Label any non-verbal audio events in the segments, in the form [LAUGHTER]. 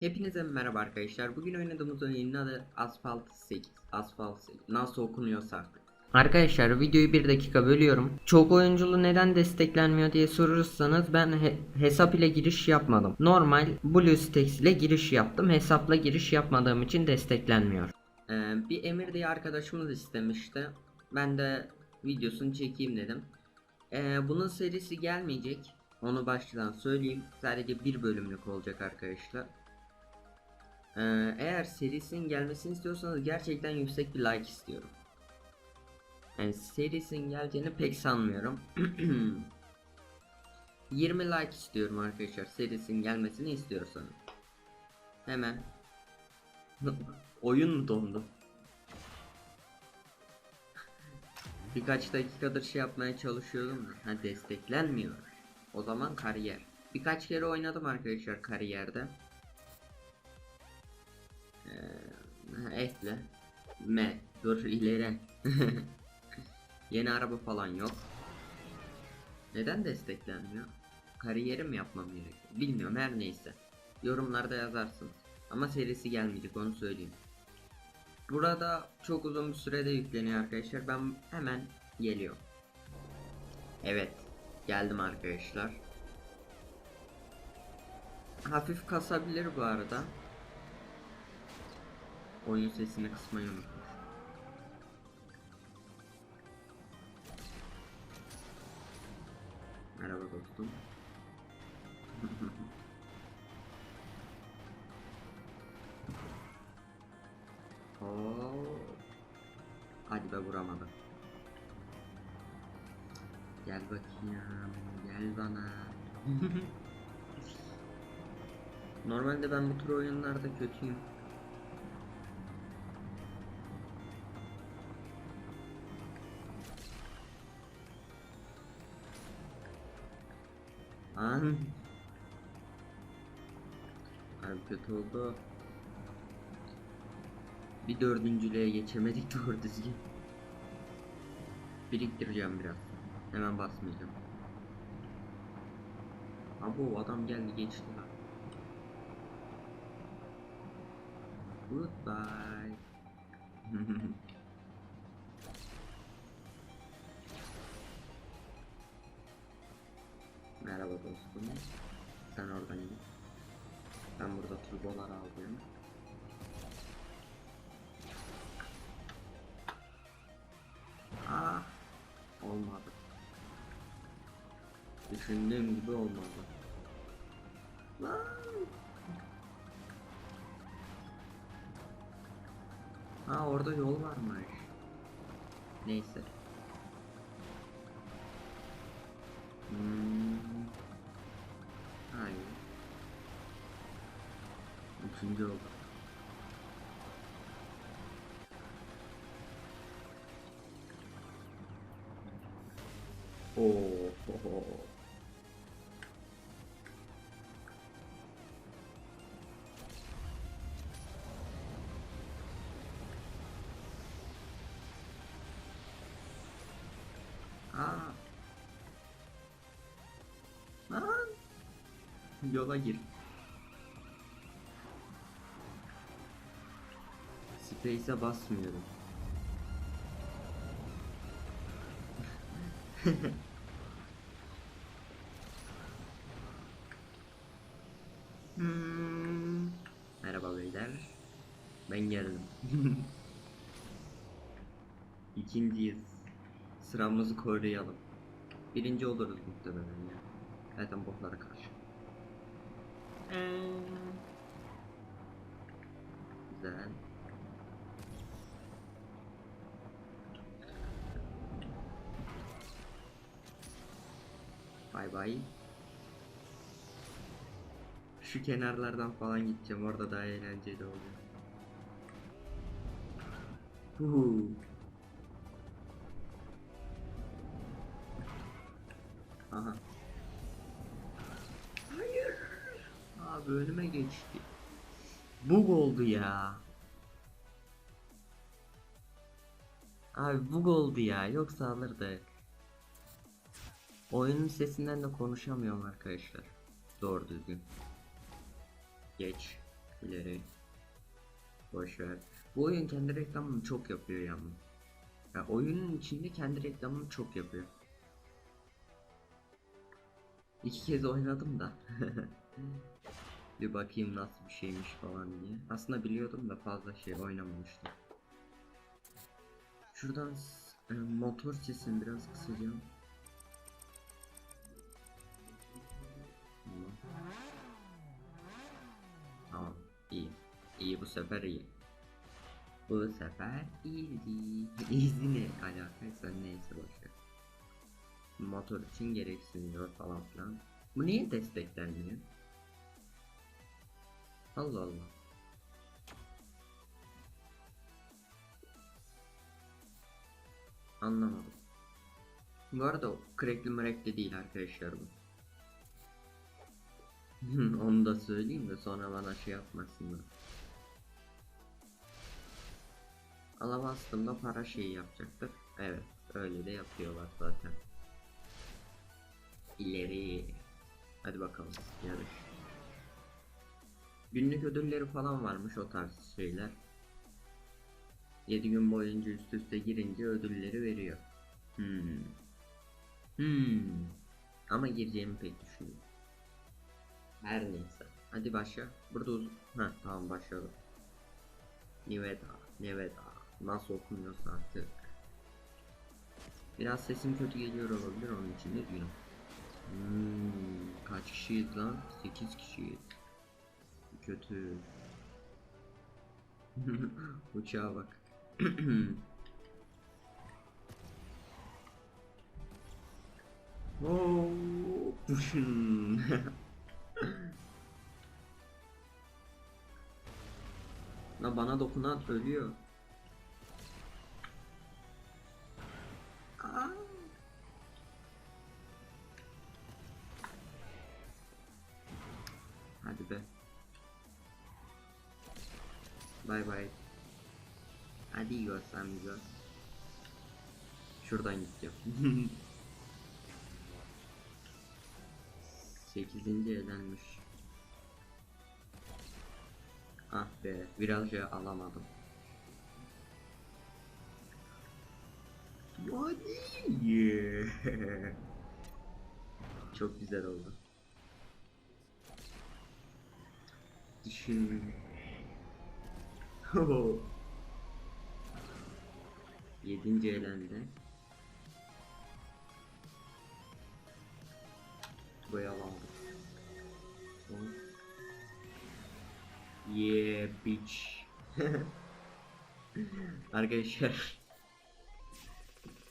Hepinize merhaba arkadaşlar. Bugün oynadığımız oyunun adı Asphalt 8. Asphalt 8. Nasıl okunuyorsa. Arkadaşlar videoyu bir dakika bölüyorum. Çok oyunculu neden desteklenmiyor diye sorursanız ben he- hesap ile giriş yapmadım. Normal BlueStacks ile giriş yaptım. Hesapla giriş yapmadığım için desteklenmiyor. Ee, bir Emir diye arkadaşımız istemişti. Ben de videosunu çekeyim dedim. Ee, bunun serisi gelmeyecek. Onu baştan söyleyeyim. Sadece bir bölümlük olacak arkadaşlar. Ee, eğer serisinin gelmesini istiyorsanız gerçekten yüksek bir like istiyorum. Yani serisinin geleceğini pek sanmıyorum. [CLEARS THROAT] 20 like istiyorum arkadaşlar serisinin gelmesini istiyorsanız. Hemen. [LAUGHS] Oyun mu dondu? [LAUGHS] Birkaç dakikadır şey yapmaya çalışıyordum da. Ha desteklenmiyor. O zaman kariyer. Birkaç kere oynadım arkadaşlar kariyerde. Ee, ekle. Me. Dur ileri. [LAUGHS] Yeni araba falan yok. Neden desteklenmiyor? Kariyeri mi yapmam gerekiyor? Bilmiyorum her neyse. Yorumlarda yazarsınız. Ama serisi gelmeyecek onu söyleyeyim. Burada çok uzun bir sürede yükleniyor arkadaşlar. Ben hemen geliyor. Evet. Geldim arkadaşlar. Hafif kasabilir bu arada. Oyun sesini kısmayı unutmuş. Merhaba dostum. [LAUGHS] Hadi be vuramadım. Gel bakayım. Gel bana. [LAUGHS] Normalde ben bu tür oyunlarda kötüyüm. An. Kötü oldu. Bir dördüncülüğe geçemedik [LAUGHS] doğru düzgün. Biriktireceğim biraz. Hemen basmayacağım. Abo adam geldi geçti lan. Goodbye. [LAUGHS] Dostum. Sen oradan git. Ben burada turbolar aldım. Ah, olmadı. Düşündüğüm gibi olmadı. Lan. Ha orada yol varmış. Neyse. Üçüncü oldu. Oo. Yola gir. Space'e basmıyorum. [LAUGHS] Hmm. Merhaba beyler. Ben geldim. [LAUGHS] İkinciyiz. Sıramızı koruyalım. Birinci oluruz muhtemelen ya. Zaten botlara karşı. Hmm. Güzel. Bay bay. Şu kenarlardan falan gideceğim. Orada daha eğlenceli oluyor. Huhu. Aha. Hayır. Abi önüme geçti. Bug oldu ya. Abi bug oldu ya. Yoksa alırdık. Oyunun sesinden de konuşamıyorum arkadaşlar. Doğru düzgün. Geç. İleri. Boş ver. Bu oyun kendi reklamını çok yapıyor yalnız. Ya oyunun içinde kendi reklamını çok yapıyor. İki kez oynadım da. [LAUGHS] bir bakayım nasıl bir şeymiş falan diye. Aslında biliyordum da fazla şey oynamamıştım. Şuradan e, motor sesini biraz kısacağım. İyi. İyi bu sefer iyi. Bu sefer easy. [LAUGHS] Easy ne alakaysa neyse boşver. Motor için gereksiniyor falan filan. Bu niye desteklenmiyor? Allah Allah. Anlamadım. Bu arada crackli mrekli değil arkadaşlar bu. Onu da söyleyeyim de sonra bana şey yapmasınlar. Ala bastığımda para şeyi yapacaktır. Evet öyle de yapıyorlar zaten. İleri. Hadi bakalım yarış. Günlük ödülleri falan varmış o tarz şeyler. 7 gün boyunca üst üste girince ödülleri veriyor. Hmm. Hmm. Ama gireceğimi pek düşünüyorum. Her neyse. Hadi başla. Burada uzun. Ha tamam başladım. Niveda. Niveda. Nasıl okunuyorsa artık. Biraz sesim kötü geliyor olabilir onun için de diyorum. Hmm, kaç kişiyiz lan? 8 kişiyiz. Kötü. [LAUGHS] Uçağa bak. Oo, [CLEARS THROAT] [CLEARS THROAT] La bana dokunan ölüyor. Hadi be. Bay bay. Adios amigos. Şuradan gideceğim. [LAUGHS] 8. elenmiş. Ah be, virajı alamadım. Hadi. Yeah. [LAUGHS] Çok güzel oldu. Düşün. [LAUGHS] Yedinci elendi. Buraya alamadım. Yeah bitch. [LAUGHS] Arkadaşlar.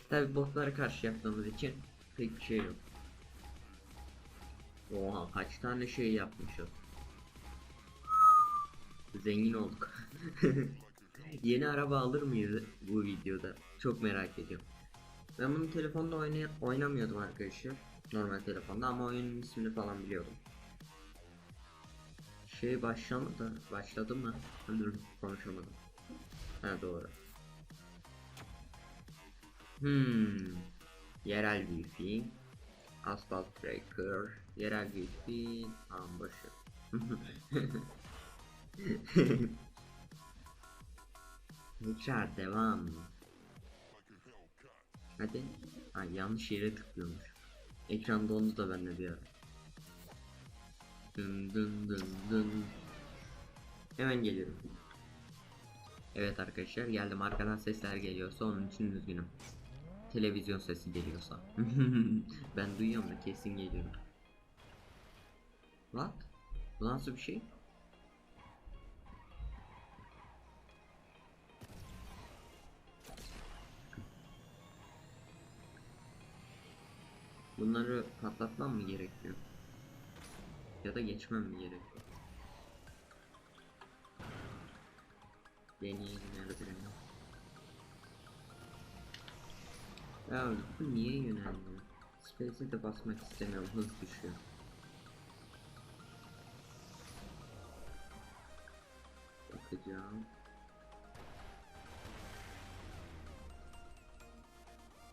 Tabi botlara karşı yaptığımız için pek bir şey yok. Oha kaç tane şey yapmışız. Zengin olduk. [LAUGHS] Yeni araba alır mıyız bu videoda? Çok merak ediyorum. Ben bunu telefonda oynay oynamıyordum arkadaşlar. Normal telefonda ama oyunun ismini falan biliyordum. Şey başlamadı. Başladı mı? Dur konuşamadım. Ha doğru. Hmm. Yerel wifi. Asphalt breaker. Yerel wifi. Tamam başı. Tekrar [LAUGHS] devam. Hadi. Ha, yanlış yere tıklıyormuş. Ekran dondu da bende bir ara. Dın dın dın dın. Hemen geliyorum. Evet arkadaşlar geldim arkadan sesler geliyorsa onun için üzgünüm. Televizyon sesi geliyorsa. [LAUGHS] ben duyuyorum da kesin geliyorum. What? Bu nasıl bir şey? Bunları patlatmam mı gerekiyor? Ya da geçmem mi gerekiyor? Deneyelim öldürelim. Ya bu niye yöneldi? Space'e de basmak istemiyorum hız düşüyor. Bakacağım.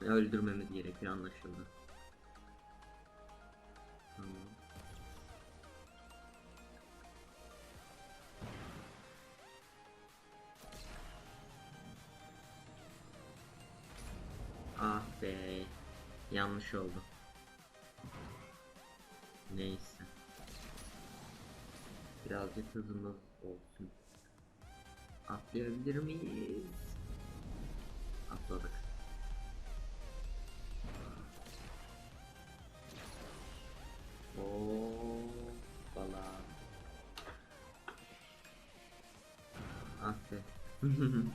Ya öldürmemiz gerekiyor anlaşıldı. Yanlış oldu. Neyse. Birazcık hızımız olsun. Atlayabilir miyiz? Atladık. Oo, bala. Aferin.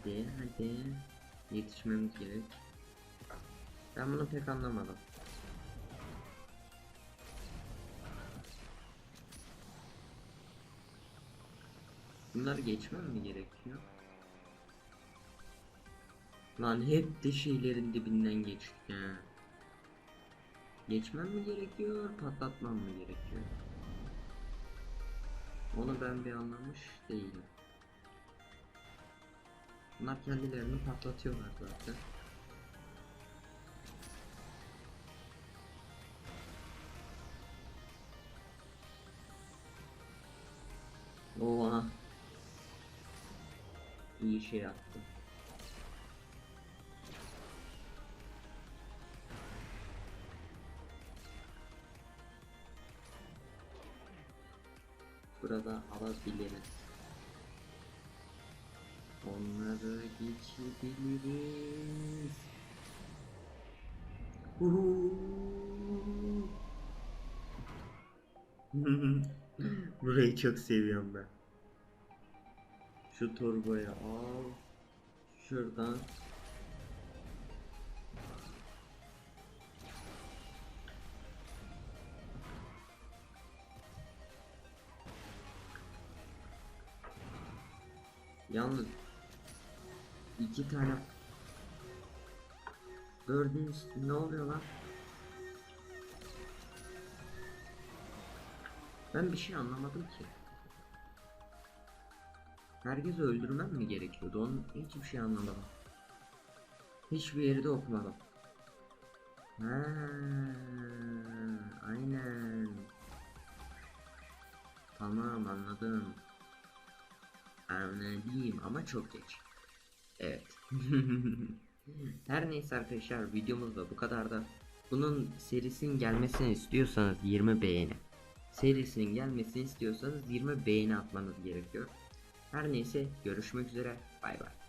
Hadi hadi. Yetişmemiz gerek. Ben bunu pek anlamadım. Bunları geçmem mi gerekiyor? Lan hep de şeylerin dibinden geçtik ya. Geçmem mi gerekiyor, patlatmam mı gerekiyor? Onu ben bir anlamış değilim. Bunlar kendilerini patlatıyorlar zaten. Oha. İyi şey yaptım. Burada alabiliriz. Geçebiliriz. Burayı çok seviyorum ben. Şu turboyu al. Şuradan. Yalnız iki tane Dördüncü ne oluyor lan? Ben bir şey anlamadım ki. Herkesi öldürmem mi gerekiyordu? Onun hiçbir şey anlamadım. Hiçbir yeri de okumadım. Ha, aynen. Tamam anladım. Anladım ama çok geç. Evet. [LAUGHS] Her neyse arkadaşlar videomuz da bu kadar da. Bunun serisinin gelmesini istiyorsanız 20 beğeni. Serisinin gelmesini istiyorsanız 20 beğeni atmanız gerekiyor. Her neyse görüşmek üzere. Bay bay.